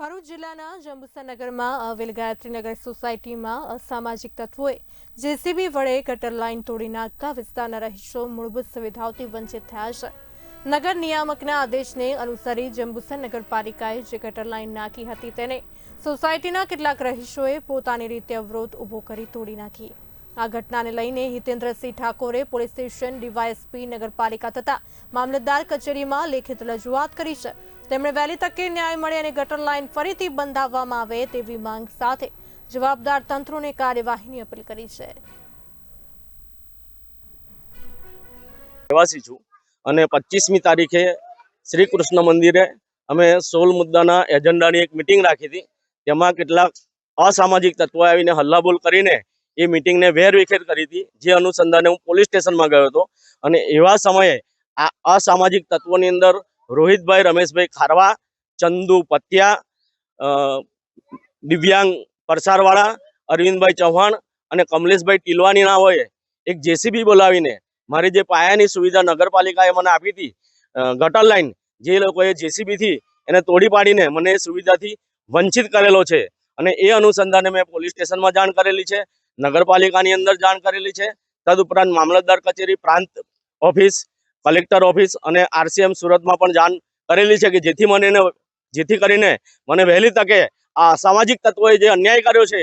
ભરૂચ જિલ્લાના જંબુસરનગરમાં આવેલ ગાયત્રીનગર સોસાયટીમાં અસામાજિક તત્વોએ જેસીબી વડે ગટર લાઇન તોડી નાખતા વિસ્તારના રહીશો મૂળભૂત સુવિધાઓથી વંચિત થયા છે. નગર નિયામકના આદેશને અનુસરી જંબુસર નગરપાલિકાએ જે ગટર લાઇન નાખી હતી તેને સોસાયટીના કેટલાક રહીશોએ પોતાની રીતે અવરોધ ઊભો કરી તોડી નાખી. આ ઘટનાને લઈને હિતેન્દ્રસિંહ ઠાકોરે પોલીસ સ્ટેશન ડીવાયએસપી નગરપાલિકા તથા મામલતદાર કચેરીમાં લેખિત રજૂઆત કરી છે. તેમણે વહેલી તકે ન્યાય મળે અને ગટર લાઇન ફરીથી બંધાવવામાં આવે તેવી માંગ સાથે જવાબદાર તંત્રોને કાર્યવાહીની અપીલ કરી છે. રહેવાસી છું અને પચીસમી તારીખે શ્રી કૃષ્ણ મંદિરે અમે સોલ મુદ્દાના એજન્ડાની એક મિટિંગ રાખી હતી. તેમાં કેટલાક અસામાજિક તત્વો આવીને હલ્લાબોલ કરીને એ મિટિંગને વેરવિખેર કરી હતી. જે અનુસંધાને હું પોલીસ સ્ટેશનમાં ગયો હતો. અને એવા સમયે આ અસામાજિક તત્વોની અંદર રોહિતભાઈ, રમેશભાઈ ખારવા, ચંદુ પત્યા દિવ્યાંગ પરસારવાળા, અરવિંદભાઈ ચૌહાણ અને કમલેશભાઈ ટીલવાની હોય, એક જેસીબી બોલાવીને મારી જે પાયાની સુવિધા નગરપાલિકાએ મને આપી હતી ગટર લાઈન, જે લોકોએ જેસીબીથી એને તોડી પાડીને મને એ સુવિધાથી વંચિત કરેલો છે. અને એ અનુસંધાને મેં પોલીસ સ્ટેશનમાં જાણ કરેલી છે. નગરપાલિકાની અંદર જાણ કરેલી છે. તદુપરાંત મામલતદાર કચેરી, પ્રાંત ઓફિસ, કલેક્ટર ઓફિસ અને આરસીએમ સુરતમાં પણ જાણ કરેલી છે કે જેથી મને જેથી કરીને મને વહેલી તકે આ સામાજિક તત્વોએ જે અન્યાય કર્યો છે